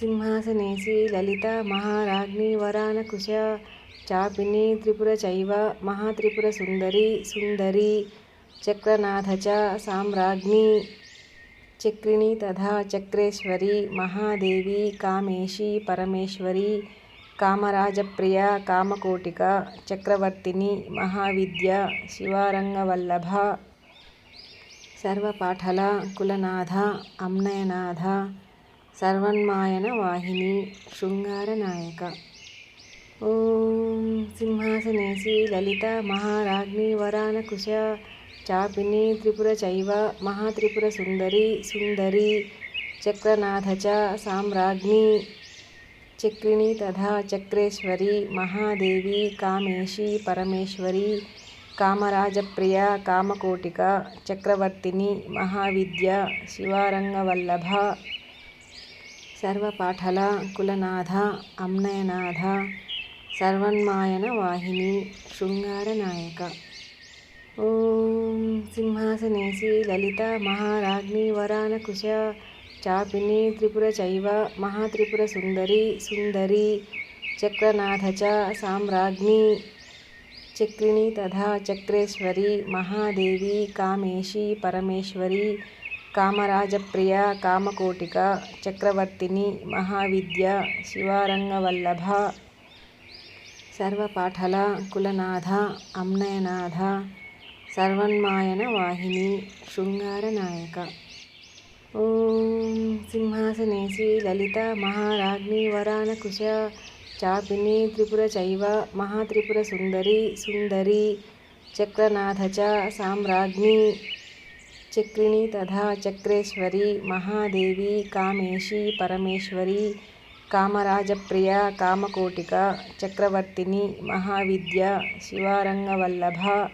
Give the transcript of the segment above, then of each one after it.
सिंहासनेसि वरान वरानकुश, चापिनी त्रिपुरचव महात्रिपुर सुंदरी सुंदरी चक्रनाथ च चक्रिणी तथा चक्रेश्वरी, महादेवी, कामेशी, परमेश्वरी, कामराजप्रिया, कामकोटिका, चक्रवर्तिनी, महाविद्या, शिवारङ्गवल्लभ, सर्वपाठला, कुलनाथ, अम्नयनाथ సర్వపాఠల కులనాథ అమ్నయనాథ సర్వన్మాయన వాహిని శృంగారనాయక ఓం సింహాసనేసి లలిత మహారాజ్ఞి వరానకుశ చాపిని త్రిపుర చైవ మహాత్రిపుర సుందరి సుందరి చక్రనాథ చ సామ్రాజ్ఞి చక్రిణి తథా చక్రేశ్వరి మహాదేవి కామేశి పరమేశ్వరి కామరాజప్రియ కామకోటిక చక్రవర్తిని మహావిద్య శివారంగవల్లభ सर्वपाठल कुलनाथ, अम्नयनाथ सर्वन्मायनवाहिनी शृङ्गारनायक। ॐ सिंहासनेसि ललिता महाराज्ञी, वरानकुश, चापिनी, त्रिपुरचव महात्रिपुर सुंदरी सुंदरी चक्रनाथ च चक्रिणी तथा चक्रेश्वरी, महादेवी, कामेशी, परमेश्वरी కామరాజప్రియ కామకోటిక చక్రవర్తిని మహావిద్య శివారంగవల్లభ సర్వపాఠల కులనాథ అమ్నయనాథ సర్వన్మాయన వాహిని శృంగారనాయక. ఓం సింహాసనేసి లలిత మహారాజ్ఞి వరానకుశ చాపిని త్రిపుర చైవ మహాత్రిపుర సుందరి సుందరి చక్రనాథ చ సామ్రాజ్ఞి चक्रिणी तथा चक्रेश्वरी, महादेवी, कामेशी, परमेश्वरी, कामराजप्रिया, कामकोटिका, चक्रवर्तिनी, महाविद्या, शिवारङ्गवल्लभ,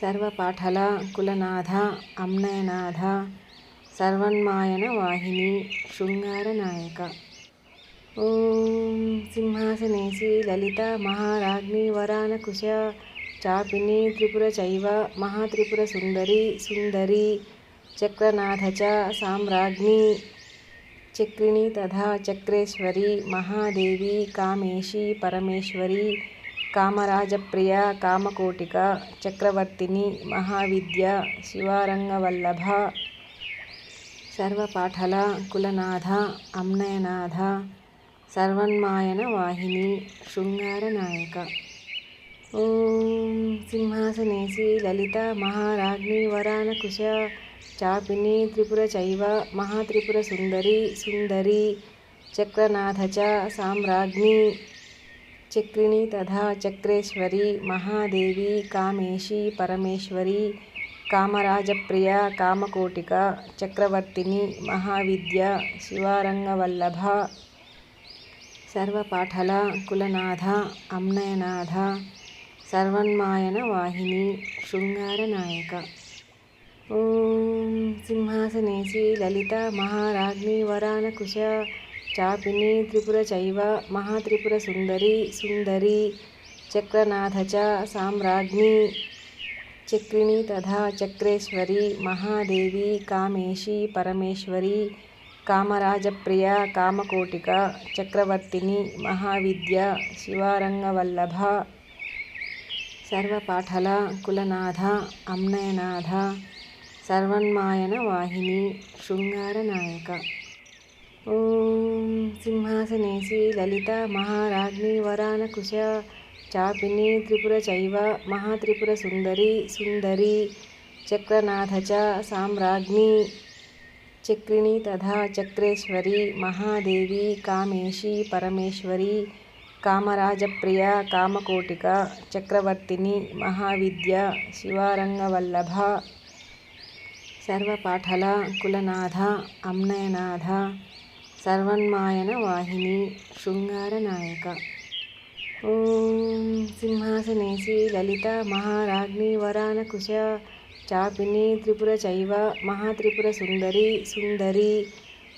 सर्वपाठला, कुलनाथ, अम्नयनाथ सर्वन्मायनवाहिनी शृङ्गारनायक। ॐ सिंहासनेशी ललिता महाराज्ञी, वरानकुश चापिनी त्रिपुरचव महात्रिपुर सुंदरी सुंदरी चक्रनाथ च साम्राज्ञी, चक्रिणी तथा चक्रेश्वरी, महादेवी, कामेशी, परमेश्वरी, कामराजप्रिया, कामकोटिका, चक्रवर्तिनी, महाविद्या शिवारंगवल सर्वपाठला, कुलनाथ, अम्नयनाथ, सर्वन्मायनवाहिनी, शृङ्गारनायक। ॐ सिंहासनेसि ललिता, महाराज्ञी, वरानकुश, चापिनी, त्रिपुरचैव, महात्रिपुरसुन्दरी, सुन्दरी चक्रनाथ च साम्राज्ञी, चक्रिणी तथा चक्रेश्वरी, महादेवी, कामेशी, परमेश्वरी, कामराजप्रिया, कामकोटिका, चक्रवर्तिनी, महाविद्या शिवारंगवल सर्वपाठला, कुलनाथ, अम्नयनाथ సర్వన్మాయన వాహిని శృంగారనాయక ఓం సింహాసనేసి లలిత మహారాజ్ని వరాన కుశ చాపిని త్రిపుర చైవ మహాత్రిపుర సుందరి సుందరి చక్రనాథ చ సామ్రాజ్ఞి చక్రిణి తథా చక్రేశ్వరి మహాదేవి కామేశి పరమేశ్వరి కామరాజప్రియ కామకోటిక చక్రవర్తిని మహావిద్య శివారంగవల్లభ सर्वपाठल कुलनाथ अम्नयनाथ, सर्वन्मायन वाहिनी श्रृंगार नायक ओम सिंहासनेशी ललिता महाराज्ञी, वरानकुश, चापिनी, त्रिपुरचव महात्रिपुर सुंदरी सुंदरी चक्रनाथ च साम्राज्ञी, चक्रिणी तथा चक्रेश्वरी, महादेवी, कामेशी, परमेश्वरी కామరాజప్రియ కామకోటిక చక్రవర్తిని మహావిద్య శివారంగవల్లభ సర్వపాఠల కులనాథ అమ్నయనాథ సర్వన్మాయన వాహిని శృంగారనాయక. ఓం సింహాసనేసి లలిత మహారాజ్ఞి వరానకుశ చాపిని త్రిపుర చైవ మహాత్రిపుర సుందరి సుందరి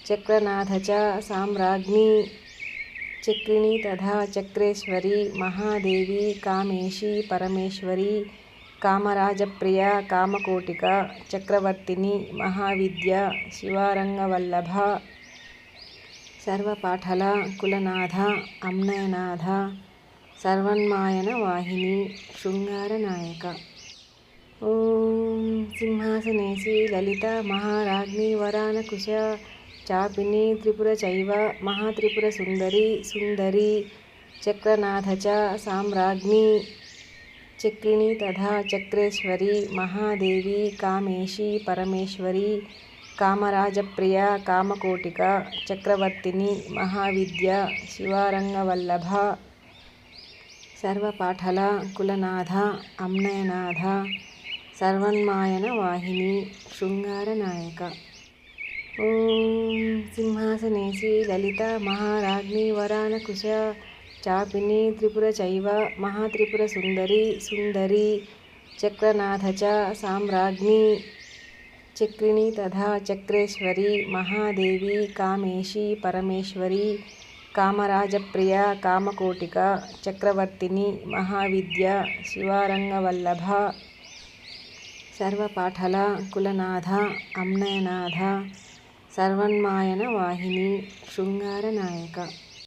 చక్రనాథ చ సామ్రాజ్ఞి చక్రిణి తథా చక్రేశ్వరి మహాదేవి కామేశి పరమేశ్వరి కామరాజప్రియ కామకోటిక చక్రవర్తిని మహావిద్య శివారంగవల్లభ సర్వపాఠల కులనాథ అమ్నయనాథ సర్వన్మాయన వాహిని శృంగారనాయక ఓం సింహాసనేసి లలిత మహారాజ్ని వరానకుశ चापिनी त्रिपुरचव महात्रिपुर सुंदरी सुंदरी चक्रनाथ च साम्राज्ञी, चक्रिणी तथा चक्रेश्वरी, महादेवी, कामेशी, परमेश्वरी, कामराजप्रिया, कामकोटिका चक्रवर्ति महाविद्या, शिवारङ्गवल्लभ, सर्वपाठला, कुलनाथ, अम्नयनाथ, सर्वन्मायनवाहिनी, शृङ्गारनायक। सिंहासनेशी ललिता महाराज्ञी वरानकुश चापिनी त्रिपुरचैव महात्रिपुरसुन्दरी सुन्दरी चक्रनाथ च साम्राज्ञी चक्रिणी तथा चक्रेश्वरी महादेवी कामेशी परमेश्वरी कामराजप्रिया कामकोटिका चक्रवर्तिनी महाविद्या शिवारङ्गवल्लभा सर्वपाठला कुलनाथ अम्नयनाथ సర్వన్మాయన వాహిని శృంగార నాయక